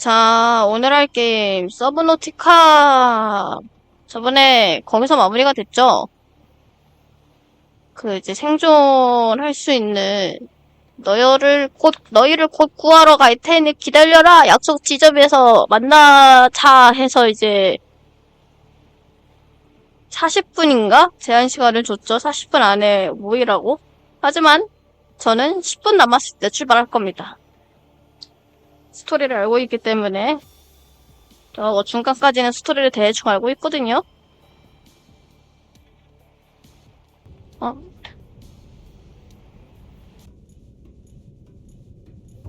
자, 오늘 할 게임 서브노티카. 저번에 거기서 마무리가 됐죠? 그 이제 생존할 수 있는 너희를 곧 너희를 곧 구하러 갈 테니 기다려라. 약속 지점에서 만나자 해서 이제 40분인가 제한 시간을 줬죠. 40분 안에 모이라고. 하지만 저는 10분 남았을 때 출발할 겁니다. 스토리를 알고 있기 때문에 저 중간까지는 스토리를 대충 알고 있거든요. 어.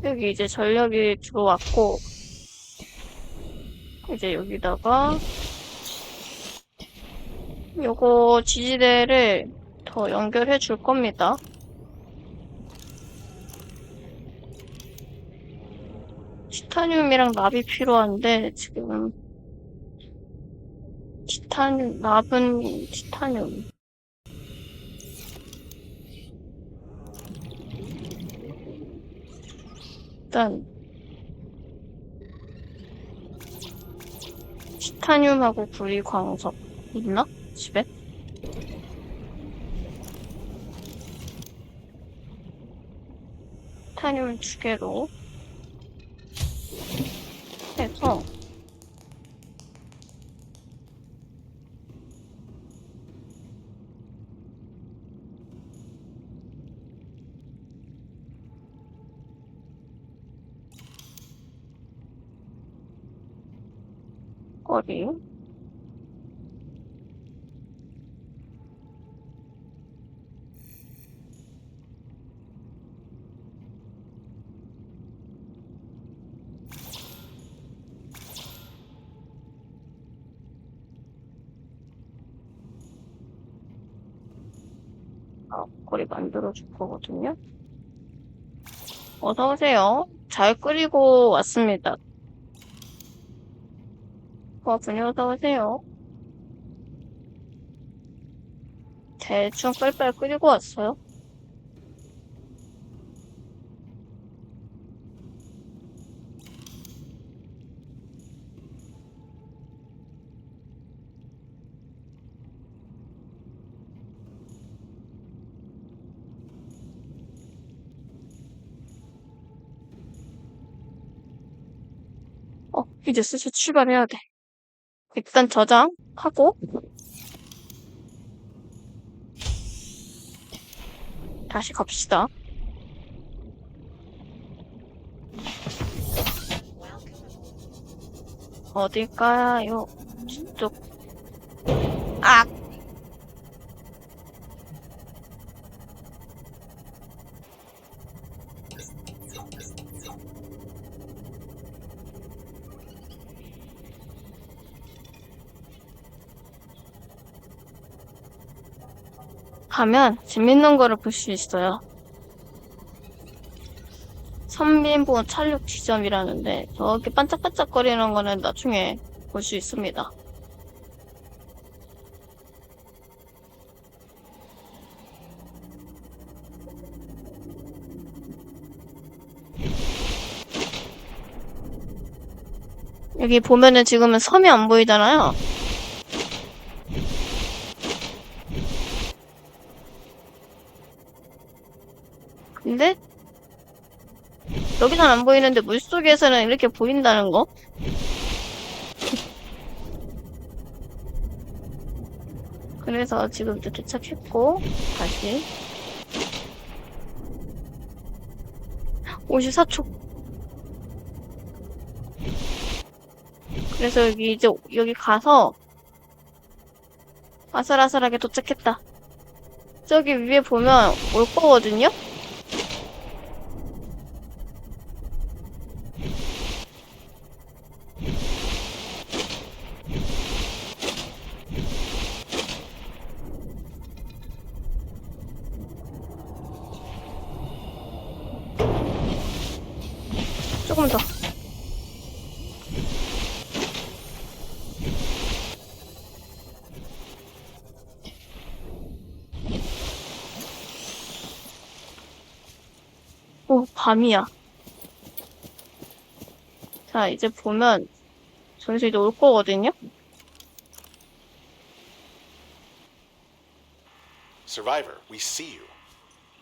여기 이제 전력이 들어왔고 이제 여기다가 요거 지지대를 더 연결해 줄 겁니다. 티타늄이랑 납이 필요한데 지금 티타늄 납은 티타늄 일단 티타늄하고 구리 광석 있나? 집에? 티타늄 두 개로 해서 거리 아, 거리 만들어 줄 거거든요. 어서 오세요. 잘 끓이고 왔습니다. 어, 분이 어서 오세요. 대충 빨빨 끓이고 왔어요. 어, 이제 슬슬 출발해야 돼. 일단 저장하고 다시 갑시다. 어딜까요? 이쪽. 아! 가면 재밌는 거를 볼 수 있어요. 선민보 찰육 지점이라는데 저렇게 반짝반짝거리는 거는 나중에 볼 수 있습니다. 여기 보면은 지금은 섬이 안 보이잖아요. 근데 여기선 안 보이는데 물 속에서는 이렇게 보인다는 거? 그래서 지금 이제 도착했고 다시 54초 그래서 여기 이제 여기 가서 아슬아슬하게 도착했다 저기 위에 보면 올 거거든요? 조금 더. 오, 밤이야. 자, 이제 보면, 저기서 이제 올 거거든요? Survivor, we see you.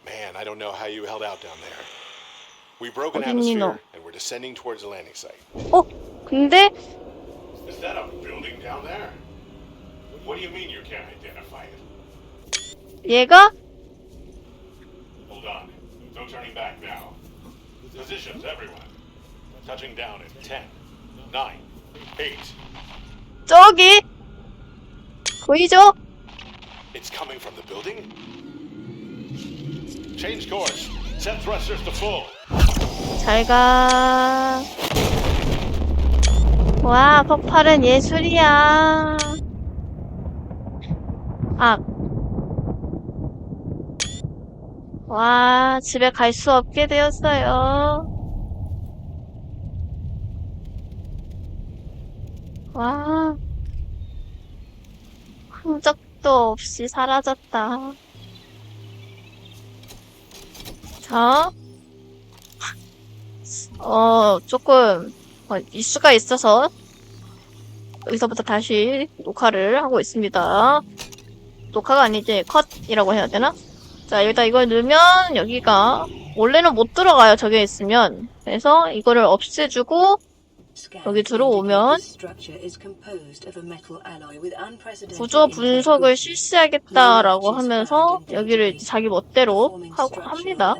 Man, I don't know how you held out down there. We broke an atmosphere and we're descending towards the landing site. 어? 근데, Is that a building down there? What do you mean you can't identify it? 얘가? Hold on. No turning back now. Positions, everyone. Touching down in 10, 9, 8. 저기! 보이죠? It's coming from the building? Change course. Set thrusters to full. 잘 가. 와, 폭발은 예술이야. 아. 와, 집에 갈 수 없게 되었어요. 와. 흔적도 없이 사라졌다. 자. 어, 조금, 어, 이슈가 있어서, 여기서부터 다시 녹화를 하고 있습니다. 녹화가 아니지, 컷이라고 해야 되나? 자, 여기다 이걸 넣으면, 여기가, 원래는 못 들어가요, 저게 있으면. 그래서, 이거를 없애주고, 여기 들어오면 구조 분석을 실시하겠다라고 하면서, 여기를 자기 멋대로 하고 합니다.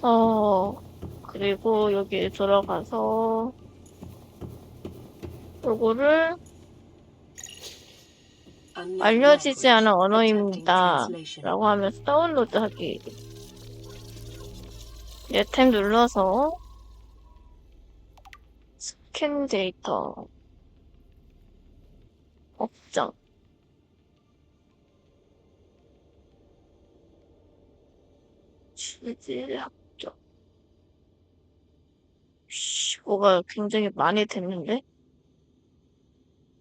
어, 그리고 여기 들어가서, 요거를 알려지지 않은 언어입니다. 라고 하면서 다운로드 하기. 얘템 눌러서 스캔 데이터 업장 합격 씨, 뭐가 굉장히 많이 됐는데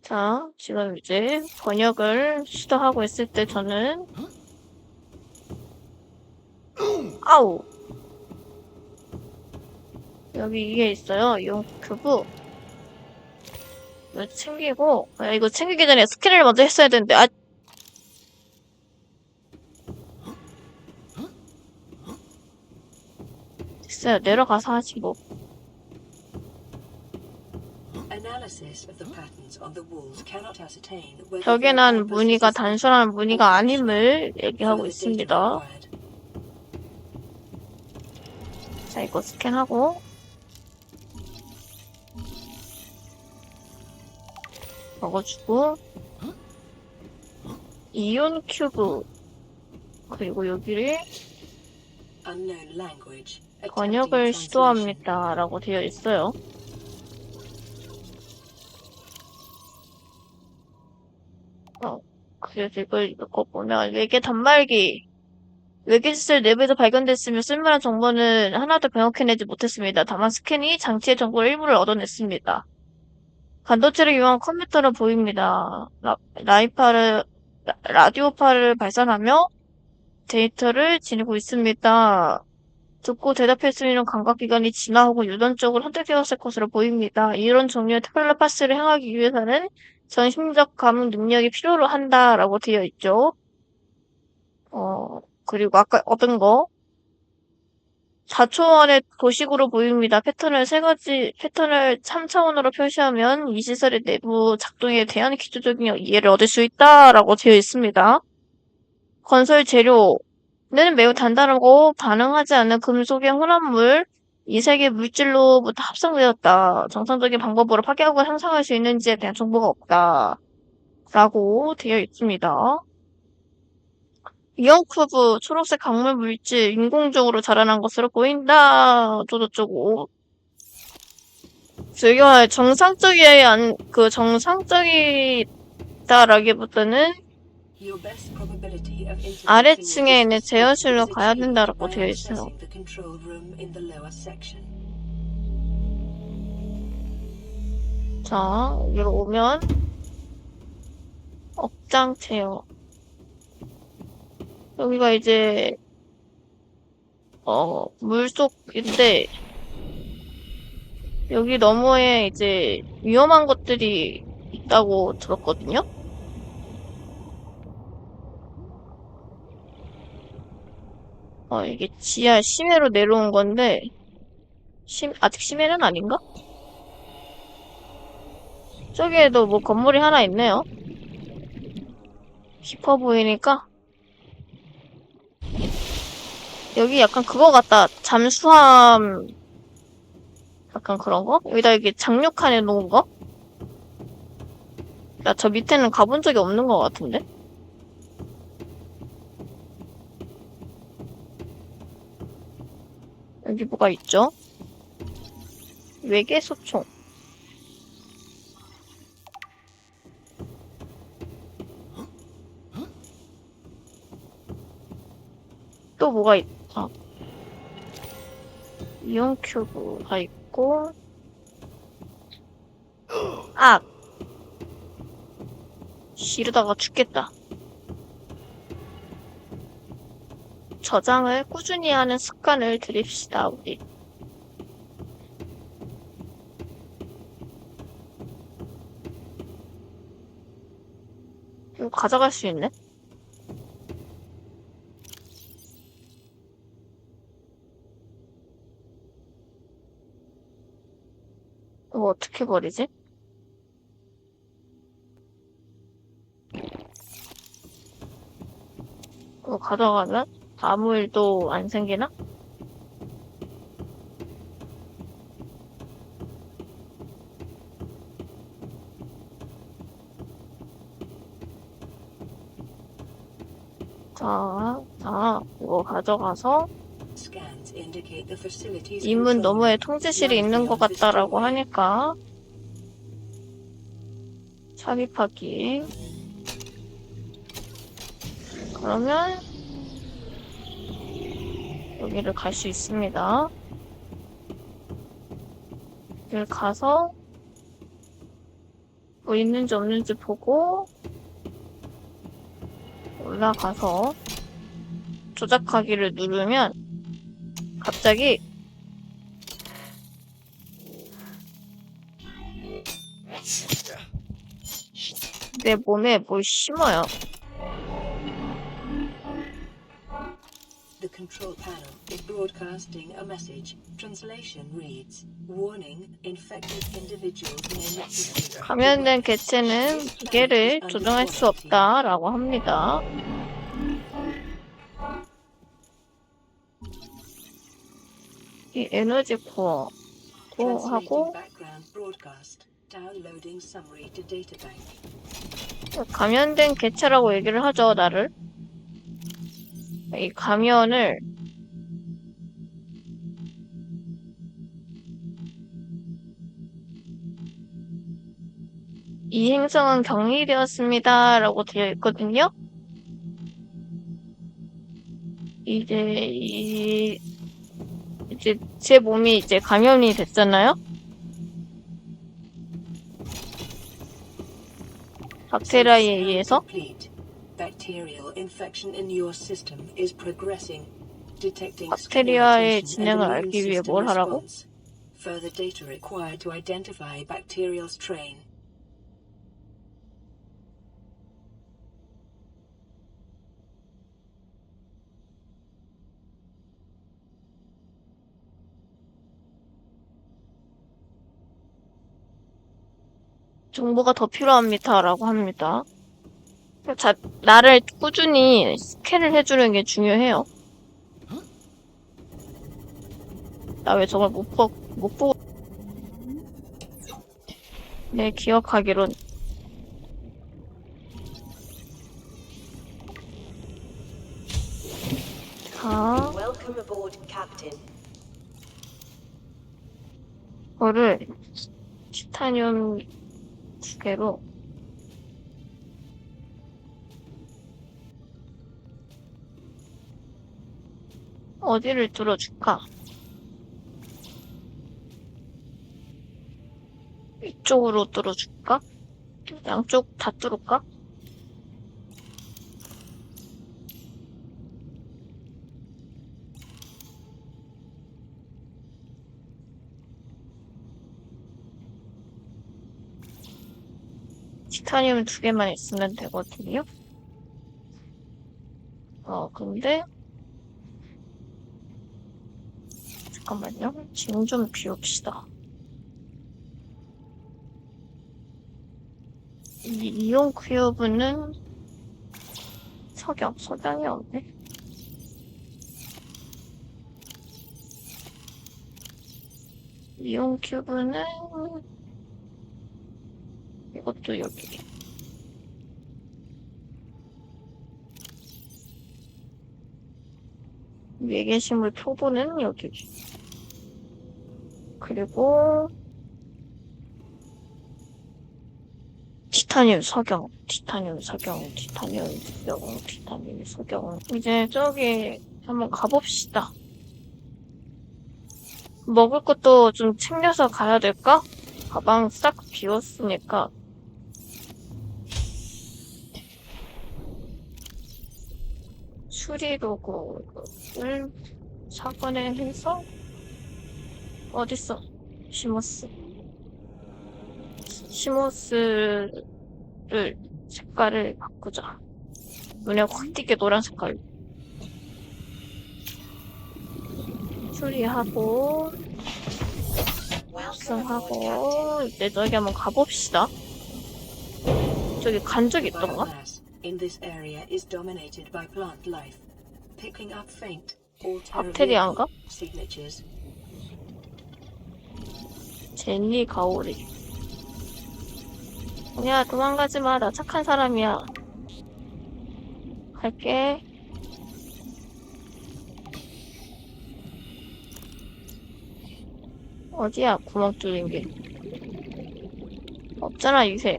자 지금 이제 번역을 시도하고 있을 때 저는 아우 여기 이게 있어요. 용큐브. 이거 챙기고, 아, 이거 챙기기 전에 스캔을 먼저 했어야 되는데, 아. 됐어요. 내려가서 하지, 뭐. 벽에 난 무늬가 단순한 무늬가 아님을 얘기하고 있습니다. 자, 이거 스캔하고. 먹어주고. 이온 큐브. 그리고 여기를 번역을 시도합니다. 라고 되어 있어요. 그래서 이걸 읽고 보면, 외계 단말기. 외계시설 내부에서 발견됐으며 쓸만한 정보는 하나도 병역해내지 못했습니다. 다만 스캔이 장치의 정보를 일부를 얻어냈습니다. 반도체를 이용한 컴퓨터로 보입니다. 라, 라이파를, 라- 라디오파를 발산하며 데이터를 지니고 있습니다. 듣고 있는 감각기관이 진화 혹은 유전적으로 선택되었을 것으로 보입니다. 이런 종류의 텔레파스를 행하기 위해서는 전심적 감응 능력이 필요로 한다라고 되어 있죠. 어, 그리고 아까 얻은 거. 4초원의 도식으로 보입니다. 패턴을 세 가지, 패턴을 3차원으로 표시하면 이 시설의 내부 작동에 대한 기초적인 이해를 얻을 수 있다라고 되어 있습니다. 건설 재료는 매우 단단하고 반응하지 않는 금속의 혼합물, 이색의 물질로부터 합성되었다. 정상적인 방법으로 파괴하고 향상할 수 있는지에 대한 정보가 없다. 라고 되어 있습니다. 이온큐브 초록색 강물 물질 인공적으로 자라난 것으로 보인다. 어쩌고저쩌고. 저기가 정상적이 안, 그 정상적이다라기보다는 아래층에 있는 제어실로 가야 된다고 되어 있어요. 자, 여기로 오면 업장 제어. 여기가 이제 어, 물속인데, 여기 너머에 이제 위험한 것들이 있다고 들었거든요? 어, 이게 지하 심해로 내려온 건데, 심, 아직 심해는 아닌가? 저기에도 뭐 건물이 하나 있네요. 깊어 보이니까. 여기 약간 그거 같다. 잠수함, 약간 그런 거? 여기다 이렇게 장력칸에 놓은 거? 나저 밑에는 가본 적이 없는 것 같은데? 여기 뭐가 있죠? 외계 소총. 또 뭐가 있다. 이온 큐브가 있고, 아! 이러다가 죽겠다. 저장을 꾸준히 하는 습관을 들입시다, 우리. 이거 가져갈 수 있네? 이거 어떻게 버리지? 이거 가져가면 아무 일도 안 생기나? 자, 자, 이거 가져가서 인문 너머에 통제실이 있는 것 같다라고 하니까 삽입하기. 그러면 여기를 갈 수 있습니다. 여기 가서 뭐 있는지 없는지 보고 올라가서 조작하기를 누르면 갑자기 내 몸에 뭘 심어요. Control panel is broadcasting a message. Translation reads, Warning, infected individuals may not be 감염된 개체는 기계를 조정할 수 없다라고 합니다. 이 에너지 코어 하고. 감염된 개체라고 얘기를 하죠 나를 이 감염을 이 행성은 격리되었습니다 라고 되어 있거든요. 이제 이 이제 제 몸이 이제 감염이 됐잖아요. Scan 의해서. Bacterial infection in your system is progressing. Detecting 박테리아의 skin 진행을 irritation and 알기 위해 immune 뭘 system 하라고? response. Further data required to identify bacterial strain. 정보가 더 필요합니다라고 합니다. 자, 나를 꾸준히 스캔을 해주는 게 중요해요. 나 왜 저걸 못, 보, 못 보고. 네, 기억하기론. 자. 이거를 티타늄 두 개로 어디를 들어줄까? 이쪽으로 뚫어줄까? 양쪽 다 뚫을까? 티타늄 두 개만 있으면 되거든요. 어, 근데 잠깐만요. 짐 좀 비웁시다. 이, 이온 큐브는 석영, 석영이 없네. 이온 큐브는 이것도 여기. 외계식물 표본은 여기. 그리고 티타늄 석영, 티타늄 석영, 티타늄 석영, 티타늄 석영. 이제 저기 한번 가봅시다. 먹을 것도 좀 챙겨서 가야 될까? 가방 싹 비웠으니까. 수리로고를 사건에 해서 어딨어? 시모스. 시모스를 색깔을 바꾸자. 눈에 확 띄게 노란 색깔. 수리하고 합성하고 이제 저기 한번 가봅시다. 저기 간적 있던가? 박테리아인가? 제니 가오리. 아니야, 도망가지 마. 나 착한 사람이야. 갈게. 어디야, 구멍 뚫린 게. 없잖아, 유세.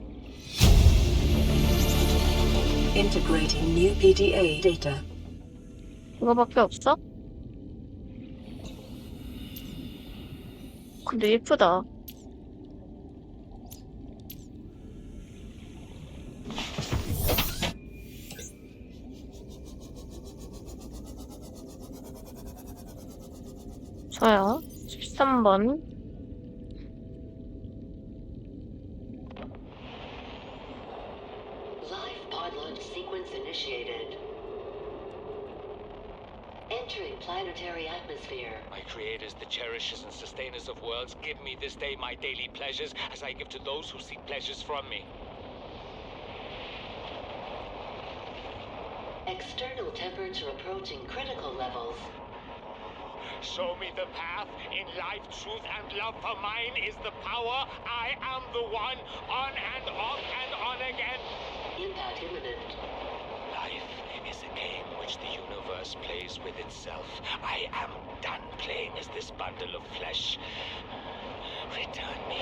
Integrating new PDA data. 이거밖에 없어? 근데 예쁘다. 13번. Live pod launch sequence initiated. Entering planetary atmosphere. My creators, the cherishers and sustainers of worlds, give me this day my daily pleasures as I give to those who seek pleasures from me. External temperature approaching critical levels. Show me the path. In life, truth, and love for mine is the power. I am the one. On and off and on again. Impact imminent. Life is a game which the universe plays with itself. I am done playing as this bundle of flesh. Return me.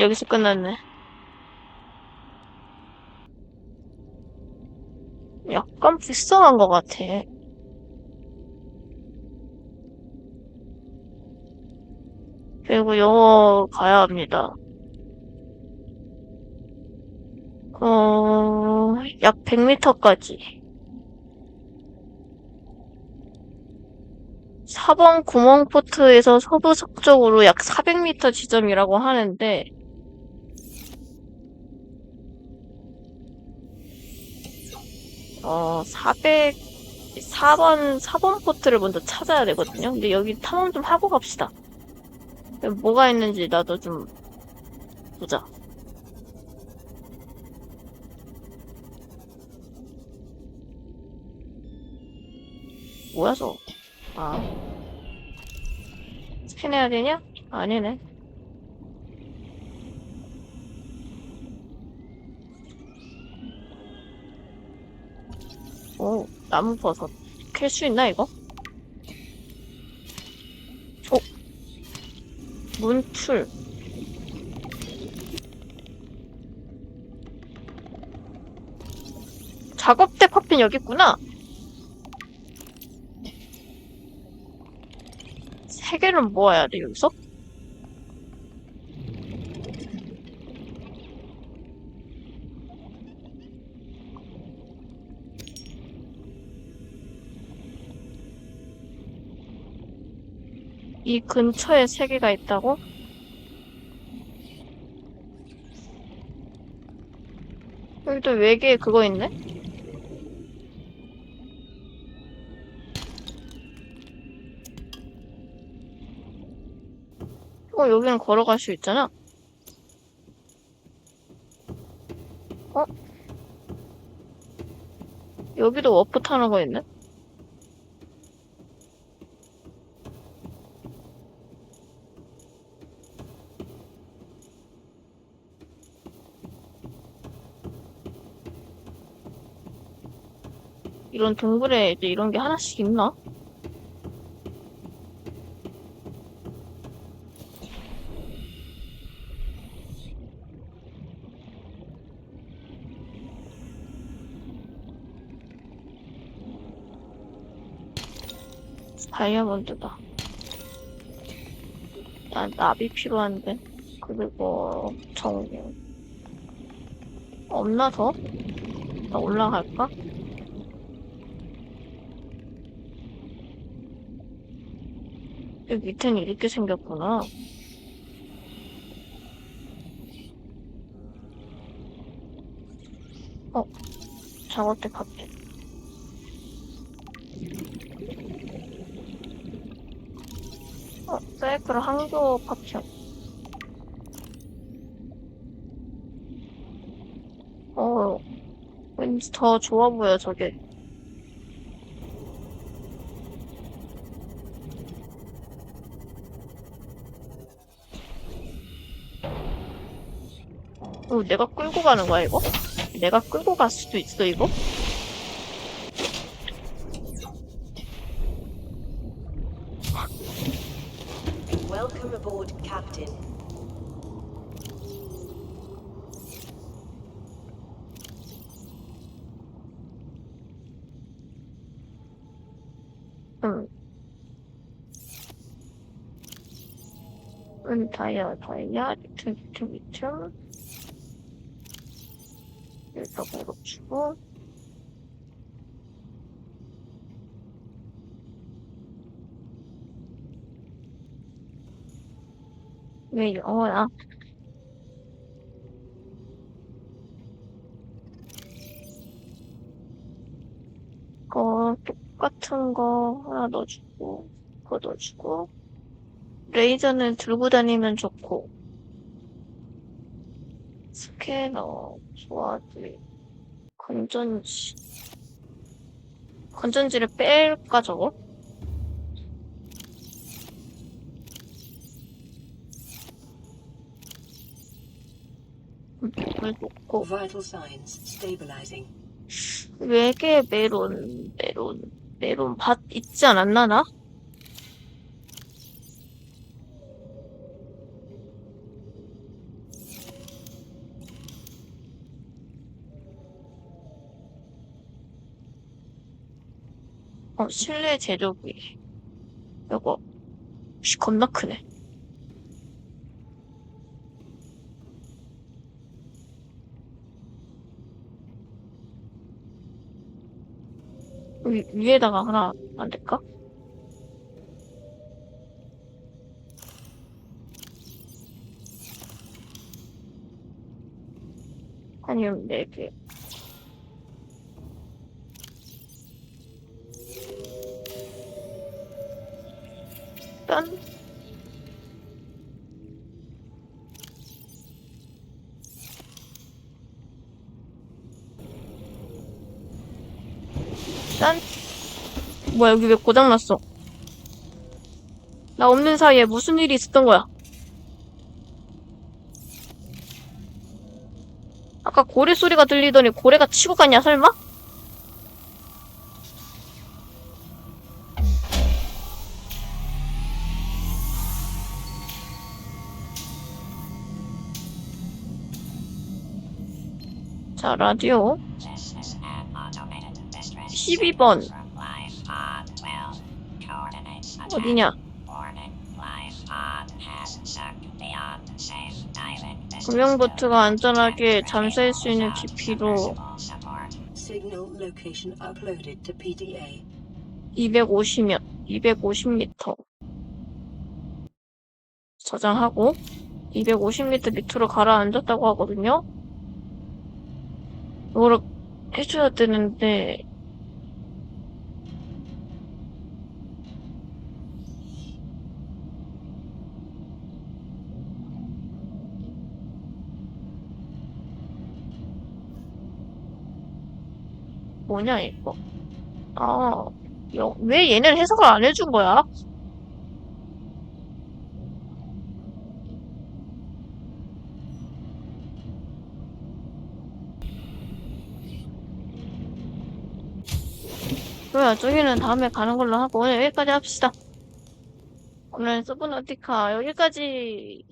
여기서 끝났네. 약간 불쌍한 것 같아. 그리고 영어 가야 합니다. 어, 약 100m까지. 4번 구멍 포트에서 서부 서쪽으로 약 400m 지점이라고 하는데, 어, 400, 4번, 4번 포트를 먼저 찾아야 되거든요. 근데 여기 탐험 좀 하고 갑시다. 뭐가 있는지 나도 좀 보자. 뭐야, 저? 아. 스캔해야 되냐? 아니네. 오, 나무 버섯. 캘 수 있나, 이거? 문틀. 작업대 파핀 여기 있구나. 세 개는 모아야 돼, 여기서? 이 근처에 세 개가 있다고? 여기 또 외계에 그거 있네? 어, 여기는 걸어갈 수 있잖아. 어? 여기도 워프 타는 거 있네? 이런 동굴에 이제 이런 게 하나씩 있나? 다이아몬드다. 난 나비 필요한데. 그리고 정 없나 더? 나 올라갈까? 여기 밑에는 이렇게 생겼구나. 어, 작업대 갑자기. 어, 사이클 항도 파편. 어, 왠지 더 좋아 보여, 저게. 어, 내가 끌고 가는 거야, 이거? 내가 끌고 갈 수도 있어, 이거? Welcome aboard, Captain. 응. 응, 다이아, 다이아, 리트, 리트, 리트. 여기다 걸어주고. 왜 영어야? 거 똑같은 거 하나 넣어주고 그거 넣어주고 레이저는 들고 다니면 좋고 스캐너 소화기 건전지 건전지를 뺄까 저거? 음, 이걸 놓고. 외계 메론 메론 메론 밭 있지 않았나 나? 어 실내 제조기 이거 씨 겁나 크네 위, 위에다가 하나 만들까? 아니면 네 개. 짠. 짠. 뭐야, 여기 왜 고장났어? 나 없는 사이에 무슨 일이 있었던 거야? 아까 고래 소리가 들리더니 고래가 치고 갔냐, 설마? 자, 라디오. 12번. 어디냐? 구명보트가 안전하게 잠수할 수 있는 깊이로 Signal location uploaded to PDA. 250몇, 250m. 저장하고 250m 밑으로 가라앉았다고 하거든요. 이거를 해줘야 되는데 뭐냐 이거 아, 여- 왜 얘는 해석을 안 해준 거야? 그래요, 저기는 다음에 가는 걸로 하고 오늘 여기까지 합시다. 오늘 서브너티카 여기까지